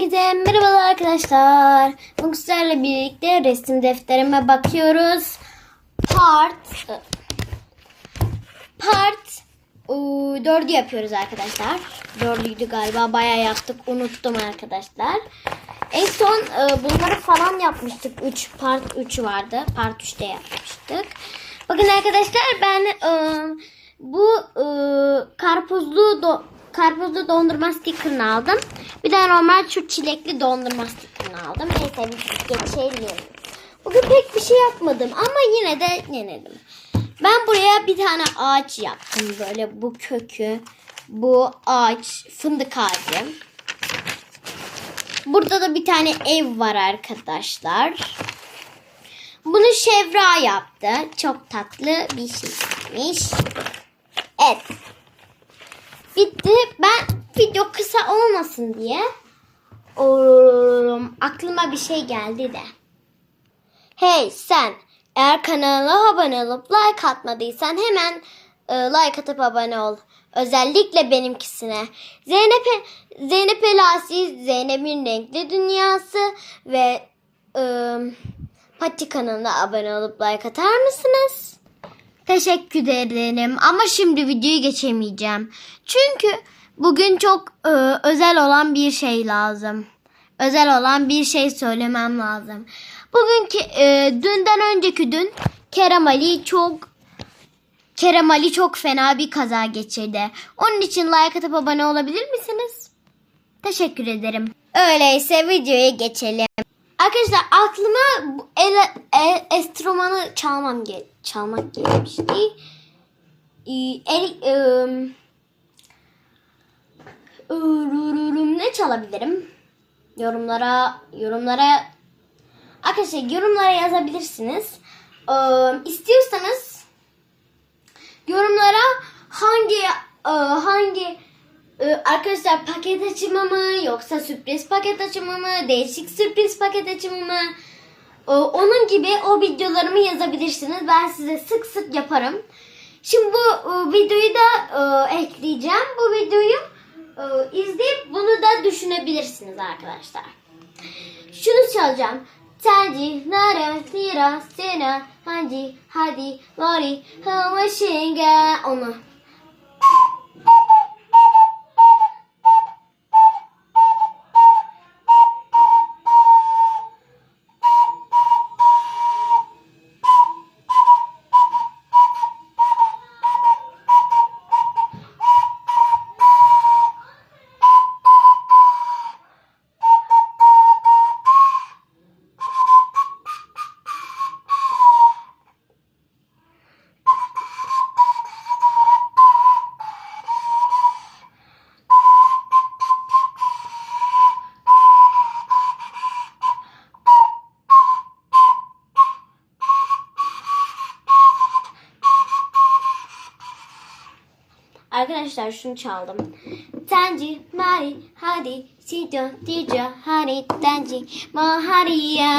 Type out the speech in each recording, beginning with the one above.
Herkese merhabalar arkadaşlar. Bugün sizlerle birlikte resim defterime bakıyoruz. Part Part ıı, dördü yapıyoruz arkadaşlar. Dördüydü galiba. Bayağı yaptık. Unuttum arkadaşlar. En son ıı, bunları falan yapmıştık. 3 part 3 vardı. Part 3'te yapmıştık. Bakın arkadaşlar ben ıı, bu ıı, karpuzlu karpuzlu dondurma sticker'ını aldım. Bir de normal şu çilekli dondurma sticker'ını aldım. Neyse biz geçelim. Bugün pek bir şey yapmadım ama yine de denedim. Ben buraya bir tane ağaç yaptım. Böyle bu kökü, bu ağaç, fındık ağacı. Burada da bir tane ev var arkadaşlar. Bunu Şevra yaptı. Çok tatlı bir şeymiş. Evet. Bitti. Ben video kısa olmasın diye ooo, aklıma bir şey geldi de. Hey sen eğer kanala abone olup like atmadıysan hemen e, like atıp abone ol. Özellikle benimkisine. Zeynep Zeynep Elasi, Zeynep'in Renkli Dünyası ve e, Pati kanalına abone olup like atar mısınız? Teşekkür ederim ama şimdi videoyu geçemeyeceğim. Çünkü bugün çok e, özel olan bir şey lazım. Özel olan bir şey söylemem lazım. Bugünkü e, dünden önceki dün Kerem Ali çok Kerem Ali çok fena bir kaza geçirdi. Onun için like atıp abone olabilir misiniz? Teşekkür ederim. Öyleyse videoya geçelim. Arkadaşlar aklıma el, el, enstrümanı çalmam gel çalmak gelmişti. Ee, El, ım, ırırırım, ne çalabilirim? Yorumlara yorumlara arkadaşlar yorumlara yazabilirsiniz. Ee, istiyorsanız yorumlara hangi hangi arkadaşlar paket açımı mı yoksa sürpriz paket açımı mı değişik sürpriz paket açımı mı onun gibi o videolarımı yazabilirsiniz. Ben size sık sık yaparım. Şimdi bu e, videoyu da e, ekleyeceğim. Bu videoyu e, izleyip bunu da düşünebilirsiniz arkadaşlar. Şunu çalacağım. Tercih, nara, lira, sena, hadi, hadi, lori, hava şenga. Onu. Arkadaşlar şunu çaldım. Tenci, mari, hadi, sido, dijo, hani, tenci, mahariya,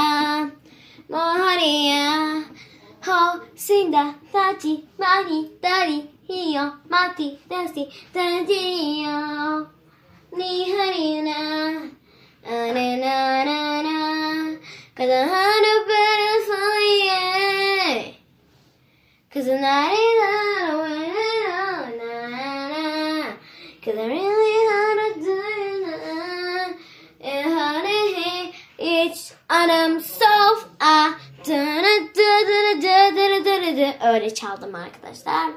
mahariya. Ho, sinda, tachi, mani, dari, hiyo, mati, dasi, tenjiyo. Ni harina, na na na na. Cause Öyle çaldım arkadaşlar.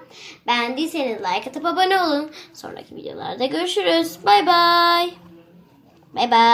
Beğendiyseniz like atıp abone olun. Sonraki videolarda görüşürüz. Bay bay. Bay bay.